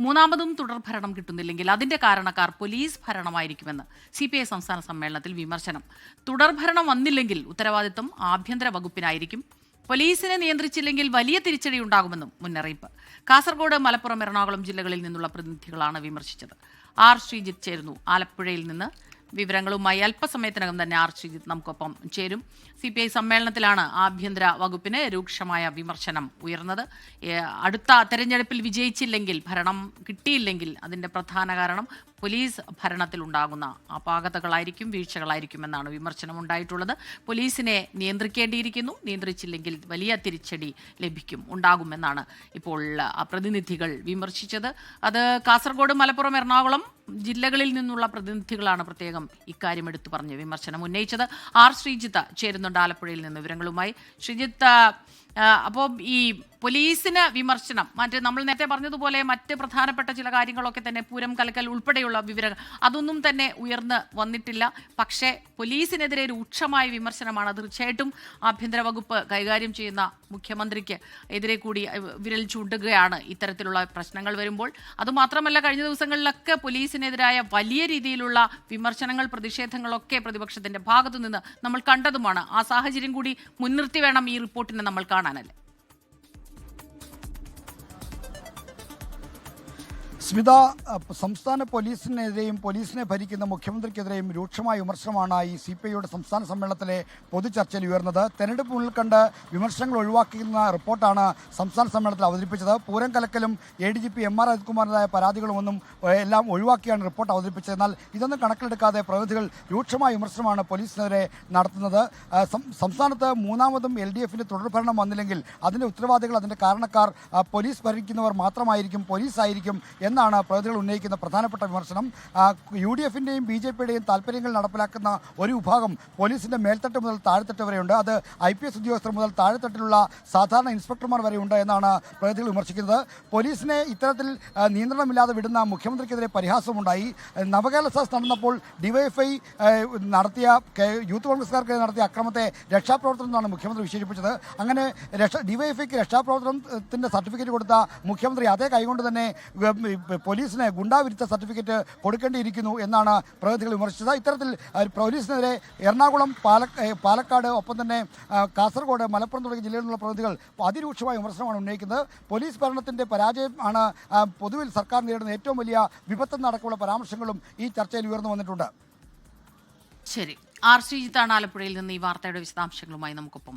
മൂന്നാമതും തുടർ ഭരണം കിട്ടുന്നില്ലെങ്കിൽ അതിന്റെ കാരണക്കാർ പോലീസ് ഭരണമായിരിക്കുമെന്ന് സി പി ഐ സംസ്ഥാന സമ്മേളനത്തിൽ വിമർശനം. തുടർഭരണം വന്നില്ലെങ്കിൽ ഉത്തരവാദിത്വം ആഭ്യന്തര വകുപ്പിനായിരിക്കും. പോലീസിനെ നിയന്ത്രിച്ചില്ലെങ്കിൽ വലിയ തിരിച്ചടി ഉണ്ടാകുമെന്നും മുന്നറിയിപ്പ്. കാസർഗോഡ് മലപ്പുറം എറണാകുളം ജില്ലകളിൽ നിന്നുള്ള പ്രതിനിധികളാണ് വിമർശിച്ചത്. ആർ ശ്രീജിത്ത് ചേരുന്നു. ആലപ്പുഴയിൽ നിന്ന് വിവരങ്ങളുമായി അല്പസമയത്തിനകം തന്നെ ആർ നമുക്കൊപ്പം ചേരും. സി പി ഐ സമ്മേളനത്തിലാണ് ആഭ്യന്തര വകുപ്പിന് രൂക്ഷമായ വിമർശനം ഉയർന്നത്. അടുത്ത തെരഞ്ഞെടുപ്പിൽ വിജയിച്ചില്ലെങ്കിൽ ഭരണം കിട്ടിയില്ലെങ്കിൽ അതിന്റെ പ്രധാന കാരണം പോലീസ് ഭരണത്തിൽ ഉണ്ടാകുന്ന അപാകതകളായിരിക്കും വീഴ്ചകളായിരിക്കുമെന്നാണ് വിമർശനം ഉണ്ടായിട്ടുള്ളത്. പോലീസിനെ നിയന്ത്രിക്കേണ്ടിയിരിക്കുന്നു നിയന്ത്രിച്ചില്ലെങ്കിൽ വലിയ തിരിച്ചടി ലഭിക്കും ഉണ്ടാകുമെന്നാണ് ഇപ്പോൾ പ്രതിനിധികൾ വിമർശിച്ചത്. അത് കാസർഗോഡ് മലപ്പുറം എറണാകുളം ജില്ലകളിൽ നിന്നുള്ള പ്രതിനിധികളാണ് പ്രത്യേകം ഇക്കാര്യം എടുത്തു പറഞ്ഞ് വിമർശനം ഉന്നയിച്ചത് ആർ ശ്രീജിത്ത് ചേരുന്നുണ്ട് ആലപ്പുഴയിൽ നിന്ന്. വിവരങ്ങളുമായി ശ്രീജിത്ത് അപ്പോൾ ഈ പോലീസിന് വിമർശനം മറ്റ് നമ്മൾ നേരത്തെ പറഞ്ഞതുപോലെ മറ്റ് പ്രധാനപ്പെട്ട ചില കാര്യങ്ങളൊക്കെ തന്നെ പൂരം കലക്കൽ ഉൾപ്പെടെയുള്ള വിവരങ്ങൾ അതൊന്നും തന്നെ ഉയർന്ന് വന്നിട്ടില്ല. പക്ഷേ പോലീസിനെതിരെ രൂക്ഷമായ വിമർശനമാണ് തീർച്ചയായിട്ടും ആഭ്യന്തര വകുപ്പ് കൈകാര്യം ചെയ്യുന്ന മുഖ്യമന്ത്രിക്ക് എതിരെ കൂടി വിരൽ ചൂണ്ടുകയാണ് ഇത്തരത്തിലുള്ള പ്രശ്നങ്ങൾ വരുമ്പോൾ. അതുമാത്രമല്ല കഴിഞ്ഞ ദിവസങ്ങളിലൊക്കെ പോലീസിനെതിരായ വലിയ രീതിയിലുള്ള വിമർശനങ്ങൾ പ്രതിഷേധങ്ങളൊക്കെ പ്രതിപക്ഷത്തിന്റെ ഭാഗത്തുനിന്ന് നമ്മൾ കണ്ടതുമാണ്. ആ സാഹചര്യം കൂടി മുൻനിർത്തി വേണം ഈ റിപ്പോർട്ടിനെ നമ്മൾ കാണാനല്ലേ? സ്മിത സംസ്ഥാന പോലീസിനെതിരെയും പോലീസിനെ ഭരിക്കുന്ന മുഖ്യമന്ത്രിക്കെതിരെയും രൂക്ഷമായ വിമർശനമാണ് ഈ സി പി ഐയുടെ സംസ്ഥാന സമ്മേളനത്തിലെ പൊതുചർച്ചയിൽ ഉയർന്നത്. തെരഞ്ഞെടുപ്പ് മുന്നിൽ കണ്ട് വിമർശനങ്ങൾ ഒഴിവാക്കുന്ന റിപ്പോർട്ടാണ് സംസ്ഥാന സമ്മേളനത്തിൽ അവതരിപ്പിച്ചത്. Pooram കലക്കലും A D G P M R അജിത്കുമാറിന്റെതായ പരാതികളുമൊന്നും എല്ലാം ഒഴിവാക്കിയാണ് റിപ്പോർട്ട് അവതരിപ്പിച്ചത്. എന്നാൽ ഇതൊന്നും കണക്കിലെടുക്കാതെ പ്രതിനിധികൾ രൂക്ഷമായ വിമർശനമാണ് പോലീസിനെതിരെ നടത്തുന്നത്. സംസ്ഥാനത്ത് മൂന്നാമതും എൽ ഡി എഫിന്റെ തുടർഭരണം വന്നില്ലെങ്കിൽ അതിന്റെ ഉത്തരവാദികൾ അതിന്റെ കാരണക്കാർ പോലീസ് ഭരിക്കുന്നവർ മാത്രമായിരിക്കും പോലീസ് ആയിരിക്കും എന്നാണ് പ്രതിനിധികൾ ഉന്നയിക്കുന്ന പ്രധാനപ്പെട്ട വിമർശനം. യു ഡി എഫിന്റെയും ബി ജെ പിയുടെയും താല്പര്യങ്ങൾ നടപ്പിലാക്കുന്ന ഒരു വിഭാഗം പോലീസിന്റെ മേൽത്തട്ട് മുതൽ താഴെത്തട്ട് വരെയുണ്ട്. അത് ഐ പി എസ് ഉദ്യോഗസ്ഥർ മുതൽ താഴെത്തട്ടിലുള്ള സാധാരണ ഇൻസ്പെക്ടർമാർ ഉണ്ട് എന്നാണ് പ്രതിനിധികൾ വിമർശിക്കുന്നത്. പോലീസിനെ ഇത്തരത്തിൽ നിയന്ത്രണമില്ലാതെ വിടുന്ന മുഖ്യമന്ത്രിക്കെതിരെ പരിഹാസമുണ്ടായി. നവകേരള സദസ് നടന്നപ്പോൾ ഡിവൈഎഫ്ഐ നടത്തിയ യൂത്ത് കോൺഗ്രസ്സുകാർക്കെതിരെ നടത്തിയ അക്രമത്തെ രക്ഷാപ്രവർത്തനം എന്നാണ് മുഖ്യമന്ത്രി വിശേഷിപ്പിച്ചത്. അങ്ങനെ രക്ഷ ഡിവൈഎഫ്ഐക്ക് രക്ഷാപ്രവർത്തനത്തിന്റെ സർട്ടിഫിക്കറ്റ് കൊടുത്ത മുഖ്യമന്ത്രി അതേ കൈകൊണ്ട് തന്നെ പോലീസിന് ഗുണ്ടാവിരുദ്ധ സർട്ടിഫിക്കറ്റ് കൊടുക്കേണ്ടിയിരിക്കുന്നു എന്നാണ് പ്രതിനിധികൾ വിമർശിച്ചത്. ഇത്തരത്തിൽ പോലീസിനെതിരെ എറണാകുളം പാല പാലക്കാട് ഒപ്പം തന്നെ കാസർഗോഡ് മലപ്പുറം തുടങ്ങിയ ജില്ലകളിലുള്ള പ്രതിനിധികൾ അതിരൂക്ഷമായ വിമർശനമാണ് ഉന്നയിക്കുന്നത്. പോലീസ് ഭരണത്തിന്റെ പരാജയം ആണ് പൊതുവിൽ സർക്കാർ നേരിടുന്ന ഏറ്റവും വലിയ വിപത്തെന്നടക്കമുള്ള പരാമർശങ്ങളും ഈ ചർച്ചയിൽ ഉയർന്നു വന്നിട്ടുണ്ട്. ശരി. ആർ. ശ്രീജിത്താണ് ആലപ്പുഴയിൽ നിന്ന് ഈ വാർത്തയുടെ വിശദാംശങ്ങളുമായി നമുക്കൊപ്പം